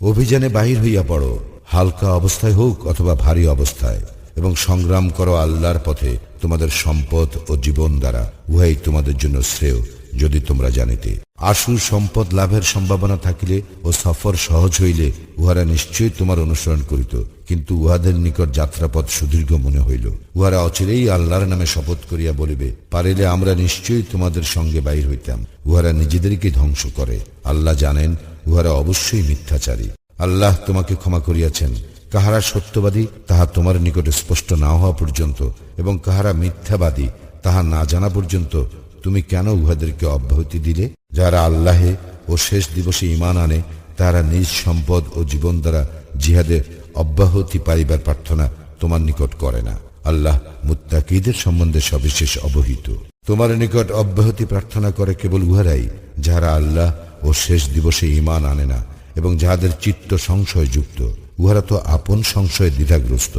অভিযানে বাহির হইয়া পড়ো, হালকা অবস্থায় হোক অথবা ভারী অবস্থায়, এবং সংগ্রাম করো আল্লাহর পথে তোমাদের সম্পদ ও জীবন দ্বারা, উহাই তোমাদের জন্য শ্রেয়, যদি তোমরা জানিতে। আশু সম্পদ লাভের সম্ভাবনা থাকিলে ও সফর সহজ হইলে উহারা নিশ্চয়ই তোমার অনুসরণ করিত, কিন্তু উহাদের নিকট যাত্রাপথ সুদীর্ঘ মনে হইল। উহারা অচিরেই আল্লাহর নামে শপথ করিয়া বলিবে, পারিলে আমরা নিশ্চয়ই তোমাদের সঙ্গে বাহির হইতাম। উহারা নিজেদেরকে ধ্বংস করে। আল্লাহ জানেন উহারা অবশ্যই মিথ্যাচারী। আল্লাহ তোমাকে ক্ষমা করিয়াছেন। কাহারা সত্যবাদী, তাহা তোমার নিকটে স্পষ্ট না হওয়া পর্যন্ত এবং কাহারা মিথ্যাবাদী, তাহা না জানা পর্যন্ত তুমি কেন উহাদেরকে অব্যাহতি দিলে? যারা আল্লাহে ও শেষ দিবসে ইমান আনে তারা নিজ সম্পদ ও জীবন দ্বারা জিহাদের অব্যাহতি পাইবার প্রার্থনা তোমার নিকট করে না। আল্লাহ মুত্তাকিদের সম্বন্ধে সবিশেষ অবহিত। তোমার নিকট অব্যাহতি প্রার্থনা করে কেবল উহারাই, যাহারা আল্লাহ ও শেষ দিবসে ইমান আনে না, এবং যাহাদের চিত্ত সংশয়যুক্ত, উহারা তো আপন সংশয়ে দ্বিধাগ্রস্ত।